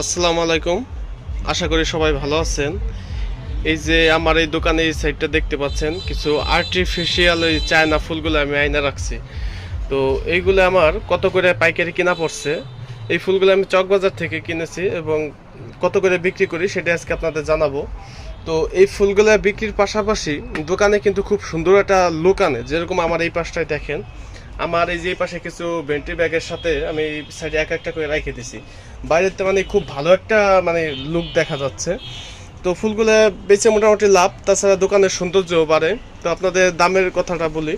আসসালামু আলাইকুম। আশা করি সবাই ভালো আছেন। এই যে আমার এই দোকানে এই সাইডটা দেখতে পাচ্ছেন, কিছু আর্টিফিশিয়াল ওই চায়না ফুলগুলো আমি আয়না রাখছি। তো এইগুলো আমার কত করে পাইকারি কেনা পড়ছে, এই ফুলগুলো আমি চকবাজার থেকে কিনেছি এবং কত করে বিক্রি করি সেটা আজকে আপনাদের জানাব। তো এই ফুলগুলো বিক্রির পাশাপাশি দোকানে কিন্তু খুব সুন্দর একটা লুক আনে, যেরকম আমার এই পাশটায় দেখেন। আমার এই যে পাশে কিছু ভেন্টি ব্যাগের সাথে আমি সাইডে এক একটা করে রেখে দিছি। বাইরেতে মানে খুব ভালো একটা মানে লুক দেখা যাচ্ছে। তো ফুলগুলো বেচে মোটামুটি লাভ, তাছাড়া দোকানের সৌন্দর্যও বাড়ে। তো আপনাদের দামের কথাটা বলি।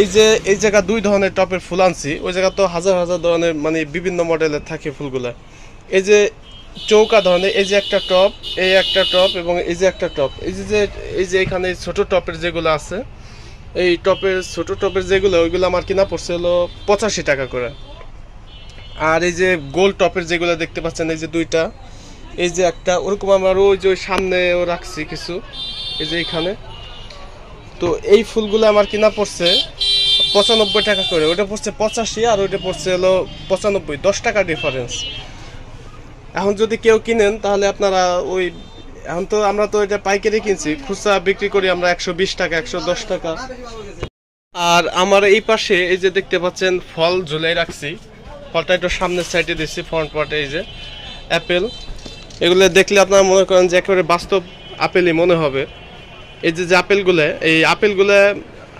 এই যে, এই জায়গা দুই ধরনের টপের ফুল আনছি। ওই জায়গা তো হাজার হাজার ধরনের মানে বিভিন্ন মডেলের থাকে ফুলগুলা। এই যে চৌকা ধরনের, এই যে একটা টপ, এই একটা টপ এবং এই যে একটা টপ। এই যে এই যে এখানে ছোট টপের যেগুলো আছে এই টপের, ছোট টপের যেগুলো, ওইগুলো আমার কিনা পড়ছে হলো পঁচাশি টাকা করে। আর এই যে গোল টপের যেগুলো দেখতে পাচ্ছেন, এই যে দুইটা, এই যে একটা, ওরকম আমার ওই যে সামনেও রাখছি কিছু, এই যে এইখানে। তো এই ফুলগুলো আমার কিনা পড়ছে পঁচানব্বই টাকা করে ওটা পড়ছে পঁচাশি আর ওইটা পড়ছে হলো পঁচানব্বই, দশ টাকা ডিফারেন্স এখন যদি কেউ কিনেন, তাহলে আপনারা ওই এখন তো আমরা তো এটা পাইকারি কিনছি, খুচরা বিক্রি করি আমরা একশো বিশ টাকা, একশো দশ টাকা। আর আমার এই পাশে এই যে দেখতে পাচ্ছেন, ফল ঝুলাই রাখছি। ফলটা একটু সামনের সাইডে দিচ্ছি ফ্রন্ট পার্টে এই যে অ্যাপেল। এগুলো দেখলে আপনারা মনে করেন যে একেবারে বাস্তব আপেলই মনে হবে। এই যে যে আপেলগুলো, এই আপেলগুলো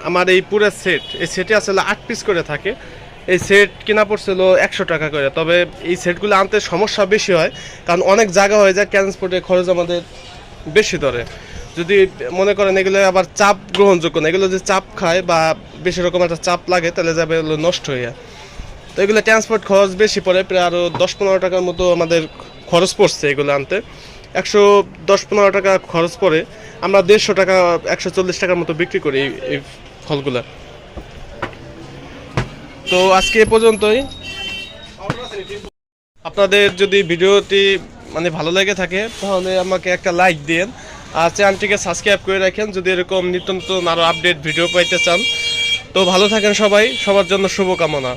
আমার এই পুরো সেট এই সেটে আসলে আট পিস করে থাকে। এই সেট কিনা পড়ছিল একশো টাকা করে। তবে এই সেটগুলো আনতে সমস্যা বেশি হয়, কারণ অনেক জায়গা হয়ে যায় ট্রান্সপোর্টে খরচ আমাদের বেশি ধরে। যদি মনে করেন এগুলো আবার চাপ গ্রহণযোগ্য না, এগুলো যে চাপ খায় বা বেশি রকম একটা চাপ লাগে, তাহলে যাবে এগুলো নষ্ট হয়ে যায়। তো এগুলো ট্রান্সপোর্ট খরচ বেশি পড়ে, প্রায় আরও দশ পনেরো টাকার মতো আমাদের খরচ পড়ছে এগুলো আনতে। একশো দশ পনেরো টাকা খরচ পড়ে। আমরা দেড়শো টাকা, একশো চল্লিশ টাকার মতো বিক্রি করি এই ফলগুলা। তো আজকে এ পর্যন্তই। আপনাদের যদি ভিডিওটি মানে ভালো লেগে থাকে, তাহলে আমাকে একটা লাইক দিন আর চ্যানেলটিকে সাবস্ক্রাইব করে রাখেন যদি এরকম নিত্য নতুন আরও আপডেট ভিডিও পাইতে চান। তো ভালো থাকেন সবাই, সবার জন্য শুভকামনা।